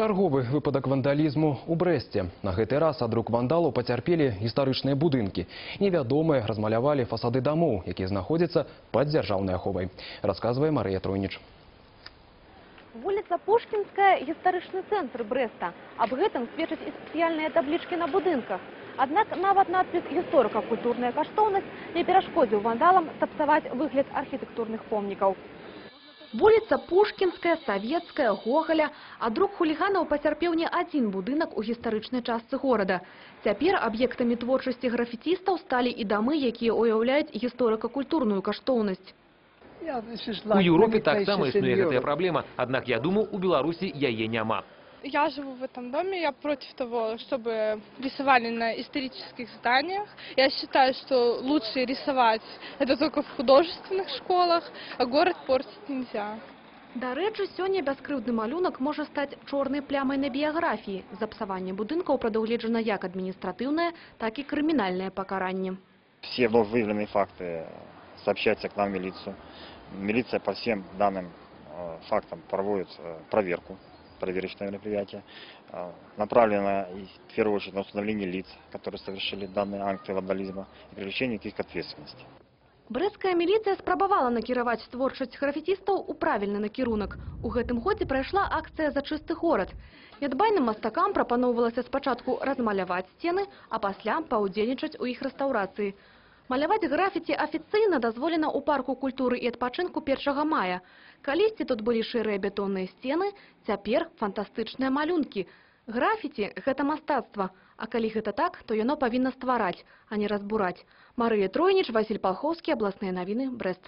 Чарговы выпадак вандалізму ў Брэсце. На гэты раз ад рук вандалаў пацярпелі гістарычныя будынкі. Невядомыя размалявалі фасады дамоў, якія знаходзяцца пад дзяржаўнай аховай. Расказвае Марыя Тройніч. Вуліца Пушкінская гістарычны цэнтр Брэста. Аб гэтым сведчаць і спецыяльныя таблічкі на будынках. Аднак нават надпіс гісторыка культурная каштоўнасць не перашкодзіў вандалам сапсаваць выгляд архітэктурных помнікаў. Вуліца Пушкінская, Савецкая, Гоголя. Ад рук хуліганаў пацярпеў не адзін будынак у гістарычнай частцы горада. Цяпер аб'ектамі творчасці графіцістаў сталі і дамы, якія уяўляюць гісторыка-культурную каштоўнасць. У Еўропе таксама існуе гэтая праблема, аднак я думаю, у Беларусі яе няма. Я живу в этом доме, я против того, чтобы рисовали на исторических зданиях. Я считаю, что лучше рисовать это только в художественных школах, а город портить нельзя. Дарэчы, сёння бяскрыўдны малюнак можа стаць чорнай плямай на біяграфіі. Запсаванне будынкаў прадугледжана як адміністратыўнае, так і крымінальнае пакаранне. все вновь выявленные факты сообщаются к нам в милицию. Милиция по всем данным э, фактам проводит э, проверку, Проверочное мероприятие, направлено в первую очередь на установление лиц, которые совершили данные акты вандализма и привлечение к их ответственности. Брэсцкая міліцыя спрабавала накіраваць творчасць графіцістаў у правільны накірунак. У гэтым годзе прайшла акцыя за чысты горад. Нядбайным мастакам прапаноўвалася спачатку размаляваць сцены, а пасля паўдзельнічаць у іх рэстаўрацыі. Маляваць графіці афіцыйна дазволена ў парку культуры і адпачынку 1 мая. Калісьці тут былі шэрыя бетонныя сцены, цяпер фантастычныя малюнкі. Графіці – гэта мастацтва, а калі гэта так, то яно павінна ствараць, а не разбураць. Марыя Тройніч, Васіль Палхоўскі, абласныя навіны, Брэст.